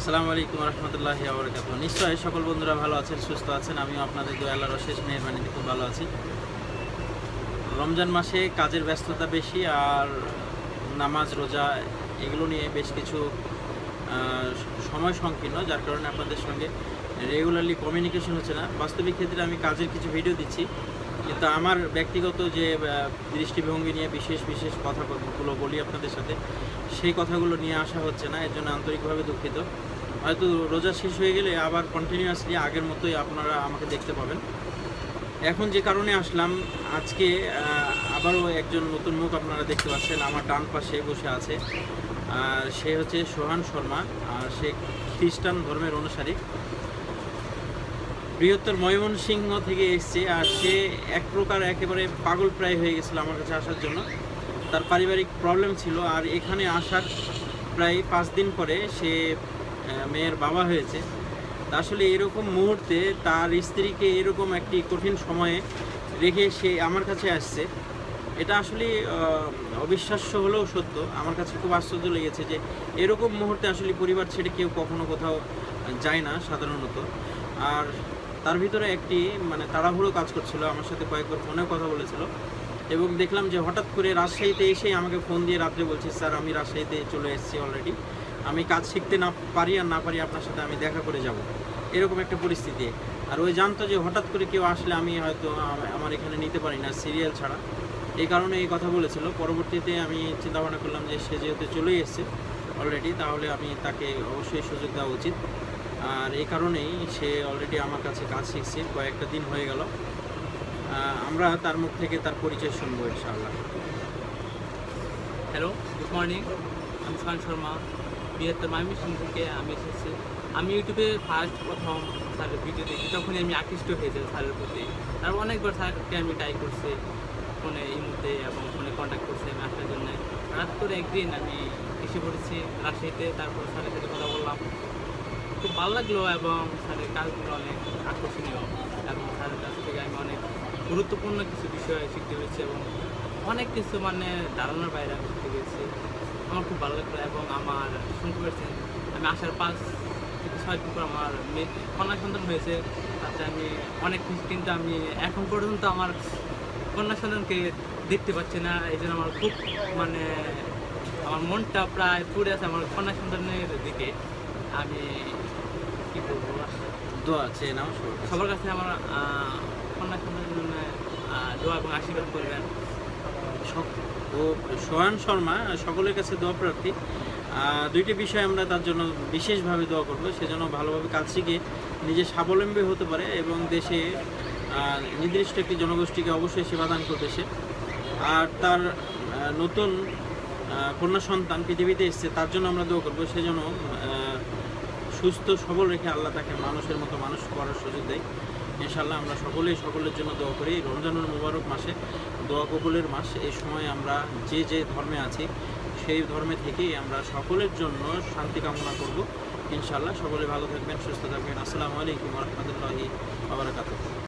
আসসালামু আলাইকুম রহমতুল্লাহি আবরকাত নিশ্চয়ই সকল বন্ধুরা ভালো আছেন, সুস্থ আছেন। আমিও আপনাদের দু আল্লাহর অশেষ মেহরবানিতে খুব ভালো আছি। রমজান মাসে কাজের ব্যস্ততা বেশি আর নামাজ, রোজা এগুলো নিয়ে বেশ কিছু সময় সংকীর্ণ, যার কারণে আপনাদের সঙ্গে রেগুলারলি কমিউনিকেশন হচ্ছে না। বাস্তবিক ক্ষেত্রে আমি কাজের কিছু ভিডিও দিচ্ছি। কিন্তু আমার ব্যক্তিগত যে দৃষ্টিভঙ্গি নিয়ে বিশেষ বিশেষ কথাগুলো বলি আপনাদের সাথে, সেই কথাগুলো নিয়ে আসা হচ্ছে না, এর জন্য আন্তরিকভাবে দুঃখিত। হয়তো রোজা শেষ হয়ে গেলে আবার কন্টিনিউয়াসলি আগের মতোই আপনারা আমাকে দেখতে পাবেন। এখন যে কারণে আসলাম, আজকে আবারও একজন নতুন মুখ আপনারা দেখতে পাচ্ছেন, আমার ডান পাশে বসে আছে। আর সে হচ্ছে সোহান শর্মা, আর সে খ্রিস্টান ধর্মের অনুসারী। বৃহত্তর ময়মনসিংহ থেকে এসছে আর সে এক প্রকার একেবারে পাগল প্রায় হয়ে গেছিল আমার কাছে আসার জন্য। তার পারিবারিক প্রবলেম ছিল আর এখানে আসার প্রায় পাঁচ দিন পরে সে মেয়ের বাবা হয়েছে। আসলে এরকম মুহূর্তে তার স্ত্রীকে এরকম একটি কঠিন সময়ে রেখে সে আমার কাছে আসছে। এটা আসলে অবিশ্বাস্য হলেও সত্য। আমার কাছে খুব আশ্চর্য লেগেছে যে এরকম মুহূর্তে আসলে পরিবার ছেড়ে কেউ কখনো কোথাও যায় না সাধারণত। আর তার ভিতরে একটি মানে তাড়াহুড়ো কাজ করছিল, আমার সাথে কয়েকবার ফোনে কথা বলেছিল। এবং দেখলাম যে হঠাৎ করে রাজশাহীতে এসেই আমাকে ফোন দিয়ে রাত্রে বলছে, স্যার, আমি রাজশাহীতে চলে এসেছি অলরেডি আমি কাজ শিখতে না পারি আর না পারি আপনার সাথে আমি দেখা করে যাব। এরকম একটা পরিস্থিতি। আর ওই জানতো যে হঠাৎ করে কেউ আসলে আমি হয়তো আমার এখানে নিতে পারি না সিরিয়াল ছাড়া। এই কারণে এই কথা বলেছিল। পরবর্তীতে আমি চিন্তা ভাবনা করলাম যে সে যেহেতু চলেই এসছে অলরেডি তাহলে আমি তাকে অবশ্যই সুযোগ দেওয়া উচিত। আর এই কারণেই সে অলরেডি আমার কাছে কাজ শিখছে, কয়েকটা দিন হয়ে গেল। আমরা তার মুখ থেকে তার পরিচয় শুনব ইনশাআল্লাহ। হ্যালো গুড মর্নিং আমি সোহান শর্মা বৃহত্তর ময়মনসিংহ থেকে আমি এসেছি। আমি ইউটিউবে ফার্স্ট প্রথম স্যারের ভিডিও দেখি, তখনই আমি আকৃষ্ট হয়ে যাই স্যারের প্রতি। তারপর অনেকবার স্যারকে আমি ট্রাই করছি ফোনে ইমুতে এবং ফোনে কন্ট্যাক্ট করছি আমি আসার জন্য। রাত করে একদিন আমি এসে পড়েছি রাজশাহীতে, তারপর স্যারের সাথে কথা বললাম। খুব ভালো লাগল এবং স্যারের কাজগুলো অনেক আকর্ষণীয় এবং স্যারের কাছ থেকে আমি অনেক গুরুত্বপূর্ণ কিছু বিষয় শিখতে পেরেছি এবং অনেক কিছু মানে ধারণার বাইরে আমি শিখতে পেরেছি। আমার খুব ভালো লাগল এবং আমার শুনতে পেরেছেন। আমি আসার পাঁচ থেকে ছয় দিন পর আমার কন্যা সন্তান হয়েছে। তাতে আমি অনেক খুশি, কিন্তু আমি এখন পর্যন্ত আমার কন্যা সন্তানকে দেখতে পাচ্ছি না। এই জন্য আমার খুব মানে আমার মনটা প্রায় পুড়ে আছে আমার কন্যা সন্তানের দিকে। আমি কি বলব? দোয়া চেয়ে নাও সবার কাছে। আমার কন্যা সন্তানের জন্য দোয়া এবং আশীর্বাদ করবেন। ও সোহান শর্মা সকলের কাছে দোয়া প্রার্থী। দুইটি বিষয় আমরা তার জন্য বিশেষভাবে দোয়া করব। সেজন্য ভালোভাবে কাজ শিখে নিজে স্বাবলম্বী হতে পারে এবং দেশে নির্দিষ্ট একটি জনগোষ্ঠীকে অবশ্যই সেবাদান করবে সে। আর তার নতুন কন্যা সন্তান পৃথিবীতে এসছে তার জন্য আমরা দোয়া করব। সেজন্য সুস্থ, সবল রেখে আল্লাহ তাকে মানুষের মতো মানুষ করার সুযোগ দেয়। ইনশাল্লাহ আমরা সকলেই সকলের জন্য দোয়া করি। রমজানুল মুবারক মাসে, দোয়া কবুলের মাস, এই সময় আমরা যে যে ধর্মে আছি, সেই ধর্মে থেকেই আমরা সকলের জন্য শান্তি কামনা করব। ইনশাল্লাহ সকলে ভালো থাকবেন, সুস্থ থাকবেন। আসসালামু আলাইকুম রহমতুল্লাহি আবরাকাতুহ